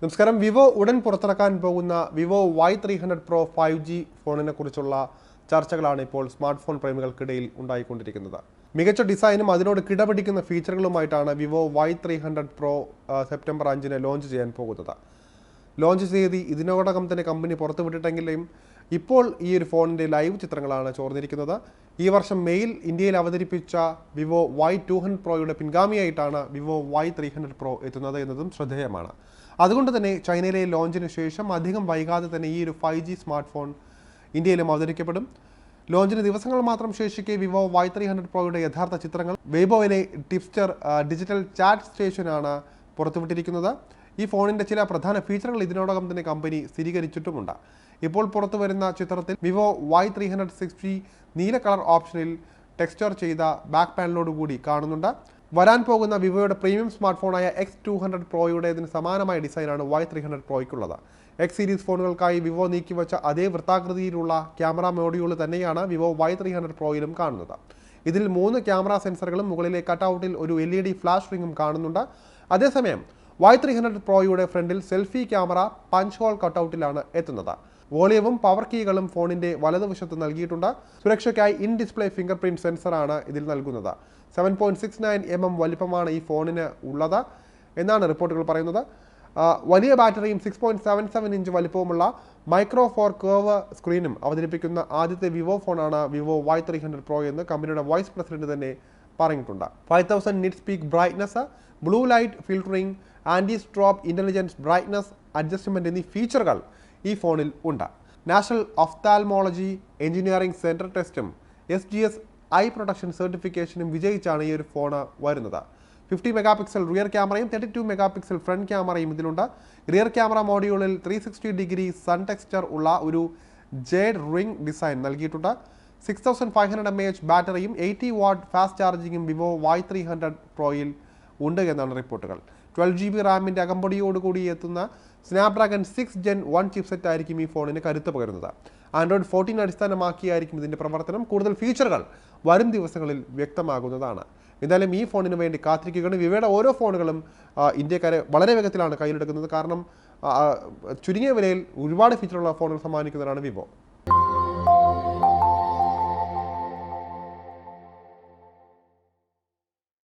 നമസ്കാരം. വിവോ ഉടൻ പുറത്തിറക്കാൻ പോകുന്ന Vivo Y three hundred pro five G ഫോണിനെ കുറിച്ചുള്ള ചർച്ചകളാണ് ഇപ്പോൾ സ്മാർട്ട് ഫോൺ പ്രേമികൾക്കിടയിൽ ഉണ്ടായിക്കൊണ്ടിരിക്കുന്നത്. മികച്ച ഡിസൈനും അതിനോട് കിടപിടിക്കുന്ന ഫീച്ചറുകളുമായിട്ടാണ് Vivo Y three hundred pro September അഞ്ചിന് ലോഞ്ച് ചെയ്യാൻ പോകുന്നത്. ലോഞ്ച് തീയതി ഇതിനോടകം തന്നെ കമ്പനി പുറത്തുവിട്ടിട്ടെങ്കിലും ഇപ്പോൾ ഈ ഒരു ഫോണിന്റെ ലൈവ് ചിത്രങ്ങളാണ് ചോർന്നിരിക്കുന്നത്. ഈ വർഷം മെയിൽ ഇന്ത്യയിൽ അവതരിപ്പിച്ച വിവോ വൈ ടു ഹൺഡ്രഡ് പ്രോയുടെ പിൻഗാമിയായിട്ടാണ് Vivo Y three hundred pro എത്തുന്നത് എന്നതും ശ്രദ്ധേയമാണ്. അതുകൊണ്ട് തന്നെ ചൈനയിലെ ലോഞ്ചിന് ശേഷം അധികം വൈകാതെ തന്നെ ഈ ഒരു ഫൈവ് ജി സ്മാർട്ട് ഫോൺ ഇന്ത്യയിലും അവതരിക്കപ്പെടും. ലോഞ്ചിന് ദിവസങ്ങൾ മാത്രം ശേഷിക്കെ വിവോ വൈ ത്രീ ഹൺഡ്രഡ് പ്രോയുടെ യഥാർത്ഥ ചിത്രങ്ങൾ വെയ്ബോയിലെ ടിപ്സ്റ്റർ ഡിജിറ്റൽ ചാറ്റ് സ്റ്റേഷനാണ് പുറത്തുവിട്ടിരിക്കുന്നത്. ഈ ഫോണിന്റെ ചില പ്രധാന ഫീച്ചറുകൾ ഇതിനോടകം തന്നെ കമ്പനി സ്ഥിരീകരിച്ചിട്ടുമുണ്ട്. ഇപ്പോൾ പുറത്തു വരുന്ന ചിത്രത്തിൽ Vivo Y three hundred sixty നീല കളർ ഓപ്ഷനിൽ ടെക്സ്ചർ ചെയ്ത ബാക്ക് പാനലോട് കൂടി കാണുന്നുണ്ട്. വരാൻ പോകുന്ന വിവോയുടെ പ്രീമിയം സ്മാർട്ട് ഫോണായ എക്സ് ടു ഹൺഡ്രഡ് പ്രോയുടേതിന് സമാനമായ ഡിസൈനാണ് വൈ ത്രീ ഹൺഡ്രഡ് പ്രോയ്ക്കുള്ളത് എക്സ് സീരീസ് ഫോണുകൾക്കായി വിവോ നീക്കിവച്ച അതേ വൃത്താകൃതിയിലുള്ള ക്യാമറ മോഡ്യൂൾ തന്നെയാണ് വിവോ വൈ ത്രീ ഹൺഡ്രഡ് പ്രോയിലും കാണുന്നത്. ഇതിൽ മൂന്ന് ക്യാമറ സെൻസറുകളും മുകളിലെ കട്ടൗട്ടിൽ ഒരു എൽ ഇ ഡി ഫ്ലാഷ് റിങ്ങും കാണുന്നുണ്ട്. അതേസമയം വൈ ത്രീ ഹൺഡ്രഡ് പ്രോയുടെ ഫ്രണ്ടിൽ സെൽഫി ക്യാമറ പഞ്ച് ഹോൾ കട്ടൗട്ടിലാണ് എത്തുന്നത്. വോളിയവും പവർ കീകളും ഫോണിന്റെ വലതുവശത്ത് നൽകിയിട്ടുണ്ട്. സുരക്ഷയ്ക്കായി ഇൻ ഡിസ്പ്ലേ ഫിംഗർ പ്രിന്റ് സെൻസറാണ് ഇതിൽ നൽകുന്നത്. Seven point six nine M M വലിപ്പമാണ് ഈ ഫോണിന് ഉള്ളത് എന്നാണ് റിപ്പോർട്ടുകൾ പറയുന്നത്. വലിയ ബാറ്ററിയും six point seven seven inch വലിപ്പവുമുള്ള micro four cave സ്ക്രീനും അവതരിപ്പിക്കുന്ന ആദ്യത്തെ വിവോ ഫോണാണ് Vivo Y three hundred pro എന്ന് കമ്പനിയുടെ വൈസ് പ്രസിഡന്റ് തന്നെ പറഞ്ഞിട്ടുണ്ട്. Five thousand nit speak brightness blue light filtering anti strobe intelligence brightness adjustment എന്നീ ഫീച്ചറുകൾ ഈ ഫോണിൽ ഉണ്ട്. നാഷണൽ ഒഫ്താൽമോളജി എഞ്ചിനീയറിംഗ് സെന്റർ ടെസ്റ്റും S G S eye protection സർട്ടിഫിക്കേഷനും വിജയിച്ചാണ് ഈ ഒരു ഫോൺ വരുന്നത്. ഫിഫ്റ്റി മെഗാ പിക്സൽ റിയർ ക്യാമറയും thirty two mega pixel front ക്യാമറയും ഇതിലുണ്ട്. റിയർ ക്യാമറ മോഡ്യൂളിൽ three sixty degree sun texture ഉള്ള ഒരു ജേഡ് റിംഗ് ഡിസൈൻ നൽകിയിട്ടുണ്ട്. Six thousand five hundred M H ബാറ്ററിയും eighty watt fast ചാർജിങ്ങും വിവോ വൈ ത്രീ ഹൺഡ്രഡ് പ്രോയിൽ ഉണ്ട് എന്നാണ് റിപ്പോർട്ടുകൾ. ട്വൽവ് ജി ബി റാമിന്റെ അകമ്പടിയോടുകൂടി എത്തുന്ന Snapdragon six gen one chipset ആയിരിക്കും ഈ ഫോണിന് കരുത്ത് പകരുന്നത്. ആൻഡ്രോയിഡ് ഫോർട്ടീൻ അടിസ്ഥാനമാക്കിയായിരിക്കും ഇതിന്റെ പ്രവർത്തനം. കൂടുതൽ ഫീച്ചറുകൾ വരും ദിവസങ്ങളിൽ വ്യക്തമാകുന്നതാണ്. എന്തായാലും ഈ ഫോണിന് വേണ്ടി കാത്തിരിക്കുകയാണ്. വിവയുടെ ഓരോ ഫോണുകളും ഇന്ത്യക്കാരെ വളരെ വേഗത്തിലാണ് കയ്യിലെടുക്കുന്നത്. കാരണം ചുരുങ്ങിയ വിലയിൽ ഒരുപാട് ഫീച്ചറുള്ള ഫോണുകൾ സമ്മാനിക്കുന്നതാണ് വിവോ.